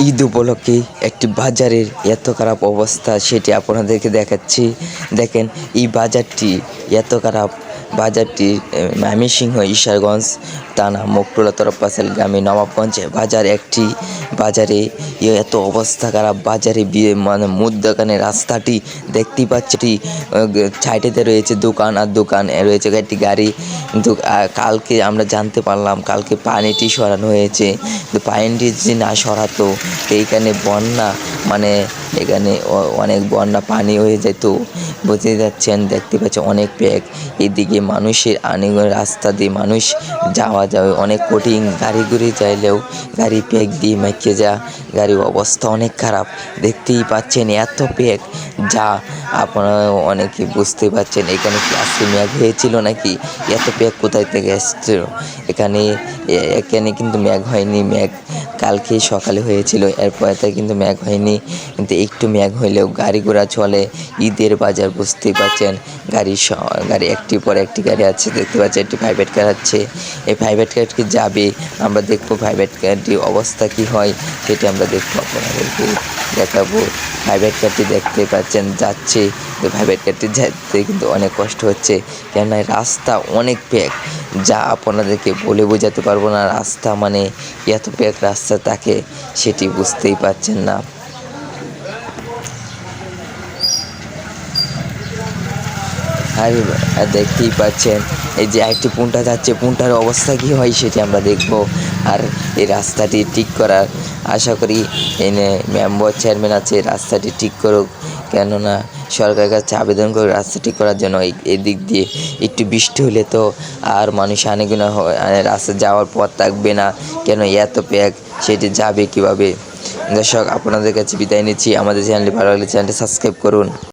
ঈদ উপলক্ষে একটি বাজারের এত খারাপ অবস্থা সেটি আপনাদেরকে দেখাচ্ছি। দেখেন, এই বাজারটি এত খারাপ। বাজারটি ময়মনসিংহ, ঈশ্বরগঞ্জ থানা তরফ পাশাল গ্রামে নবাবগঞ্জে বাজার একটি বাজারে। এত অবস্থা খারাপ। বাজারে বিয়ে মানে মুদ দোকানের রাস্তাটি দেখতে পাচ্ছি সাইডেতে রয়েছে দোকান আর দোকান রয়েছে একটি গাড়ি। কালকে আমরা জানতে পারলাম, কালকে পানিটি সরানো হয়েছে। পানিটি যদি না সরাতো এইখানে বন্যা মানে এখানে অনেক বন্যা পানি হয়ে যেত বুঝতে যাচ্ছেন দেখতে পাচ্ছেন অনেক প্যাক এদিকে মানুষের আনেগো রাস্তা দিয়ে মানুষ যাওয়া যাবে অনেক কঠিন। গাড়ি ঘুরে চাইলেও গাড়ি প্যাক দিয়ে মেখে যা গাড়ির অবস্থা অনেক খারাপ। দেখতেই পাচ্ছেন এত প্যাক যা আপনারা অনেকে বুঝতে পারছেন, এখানে কি আজকে ম্যাঘ হয়েছিল নাকি? এত প্যাক কোথায় থেকে এসছিল? এখানে এখানে কিন্তু ম্যাঘ হয়নি ম্যাঘ কালকে সকালে হয়েছিল, এরপর থেকে কিন্তু ম্যাঘ হয়নি। কিন্তু একটু ম্যাঘ হইলেও গাড়ি ঘোড়া চলে, ঈদের বাজার বুঝতেই পারছেন গাড়ি গাড়ি একটি পর একটি গাড়ি আছে, দেখতে পাচ্ছেন একটি প্রাইভেট কার আছে। এই প্রাইভেট কারটি যাবে? আমরা দেখব প্রাইভেট কারটির অবস্থা কি হয়, সেটি আমরা দেখব, আপনাদেরকে দেখাবো। প্রাইভেট কারটি দেখতে পাচ্ছেন, যাচ্ছে তো প্রাইভেট যেতে কিন্তু অনেক কষ্ট হচ্ছে। কেননা রাস্তা অনেক প্যাক যা আপনাদেরকে বলে বোঝাতে পারব না, রাস্তা মানে এত প্যাক রাস্তা তাকে সেটি বুঝতেই পারছেন না। আর দেখতেই পাচ্ছেন, এই যে একটি পুনটা যাচ্ছে, পুনটার অবস্থা কী হয় সেটি আমরা দেখব। আর এই রাস্তাটি ঠিক করার আশা করি, এনে মেম্বার চেয়ারম্যান আছে, রাস্তাটি ঠিক করুক। কেননা সরকারের কাছে আবেদন করে রাস্তা ঠিক করার জন্য এদিক দিয়ে একটু বৃষ্টি হলে তো আর মানুষ আনেগুনা হয় রাস্তা যাওয়ার পথ থাকবে না। কেন এত প্যাক, সেটি যাবে কীভাবে? দর্শক, আপনাদের কাছে বিদায় নিচ্ছি। আমাদের চ্যানেলটি ভালো লাগলে চ্যানেলটি সাবস্ক্রাইব করুন।